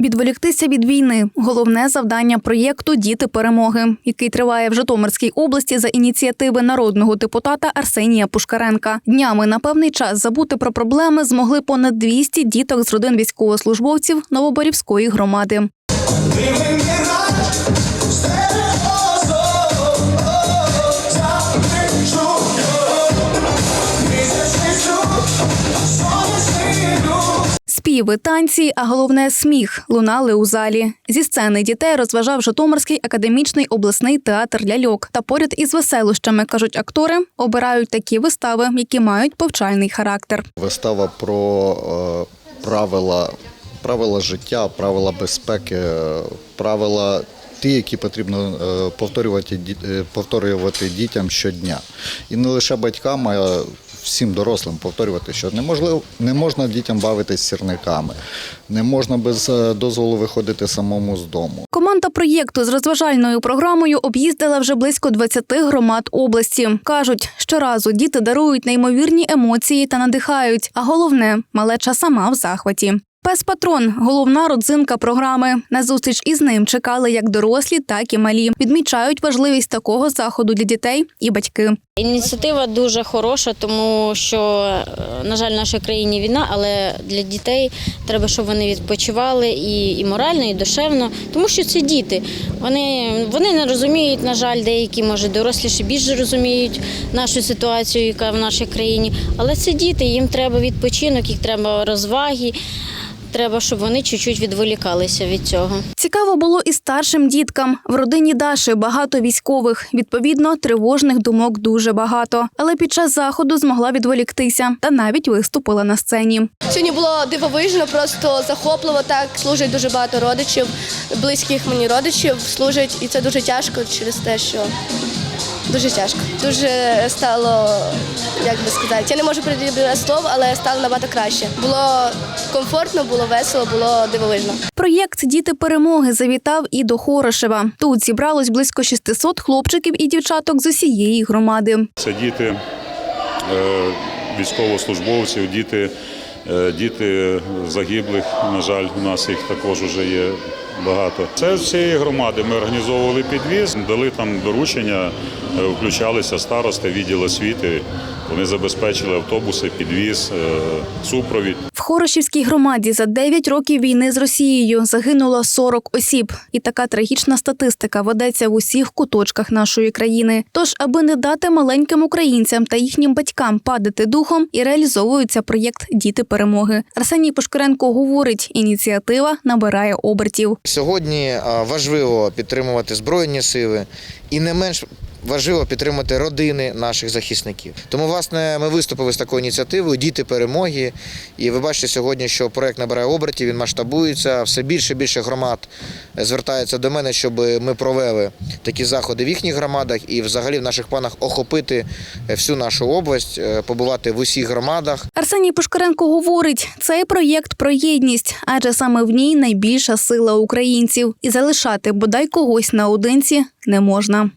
Відволіктися від війни головне завдання проєкту Діти перемоги, який триває в Житомирській області за ініціативи народного депутата Арсенія Пушкаренка. Днями на певний час забути про проблеми змогли понад 200 діток з родин військовослужбовців Новоборівської громади. Співи, танці, а головне сміх лунали у залі. Зі сцени дітей розважав Житомирський академічний обласний театр ляльок. Та поряд із веселощами кажуть актори, обирають такі вистави, які мають повчальний характер. Вистава про е, правила, правила життя, правила безпеки, е, правила ті, які потрібно е, повторювати, е, повторювати дітям щодня. І не лише батькам, а всім дорослим повторювати, що неможливо, не можна дітям бавитись сірниками, не можна без е, дозволу виходити самому з дому. Команда проєкту з розважальною програмою об'їздила вже близько 20 громад області. кажуть, щоразу діти дарують неймовірні емоції та надихають. А головне, малеча сама в захваті. Пес патрон головна родзинка програми. На зустріч із ним чекали як дорослі, так і малі. Відмічають важливість такого заходу для дітей і батьки. Ініціатива дуже хороша, тому що, е, на жаль, в нашій країні війна, але для дітей треба, щоб вони відпочивали і, і морально, і душевно, тому що це діти. Вони, вони не розуміють, на жаль, деякі, може, доросліші більше розуміють нашу ситуацію, яка в нашій країні. Але це діти, їм треба відпочинок, їх треба розваги. Треба, щоб вони чуть-чуть відволікалися від цього. Цікаво було і старшим діткам. В родині Даші багато військових. Відповідно, тривожних думок дуже багато. Але під час заходу змогла відволіктися та навіть виступила на сцені. Сьогодні було дивовижно, просто захопливо. Так служить дуже багато родичів, близьких мені родичів служать, і це дуже тяжко через те, що дуже тяжко. Дуже стало, як би сказати, я не можу приділити слов, але стало набагато краще. Було комфортно, було весело, було дивовижно. Проєкт Діти перемоги завітав і до Хорошева. Тут зібралось близько 600 хлопчиків і дівчаток з усієї громади. Це діти е, військовослужбовців, діти, е, діти загиблих. На жаль, у нас їх також вже є багато. Це з всієї громади. Ми організовували підвіз, дали там доручення, е, включалися старости, відділ освіти. Вони забезпечили автобуси, підвіз, е, супровід. В Хорошівській громаді за 9 років війни з Росією загинуло 40 осіб. І така трагічна статистика ведеться в усіх куточках нашої країни. Тож, аби не дати маленьким українцям та їхнім батькам падати духом, і реалізовується проєкт Діти перемоги. Арсеній Пушкаренко говорить, ініціатива набирає обертів. Сьогодні важливо підтримувати збройні сили. І не менш важливо підтримати родини наших захисників. Тому, власне, ми виступили з такою ініціативою Діти перемоги. І ви бачите сьогодні, що проект набирає обертів, він масштабується. Все більше і більше громад звертається до мене, щоб ми провели такі заходи в їхніх громадах і взагалі в наших планах охопити всю нашу область, е, побувати в усіх громадах. Арсеній Пушкаренко говорить, цей проєкт про єдність, адже саме в ній найбільша сила українців, і залишати бодай когось наодинці не можна.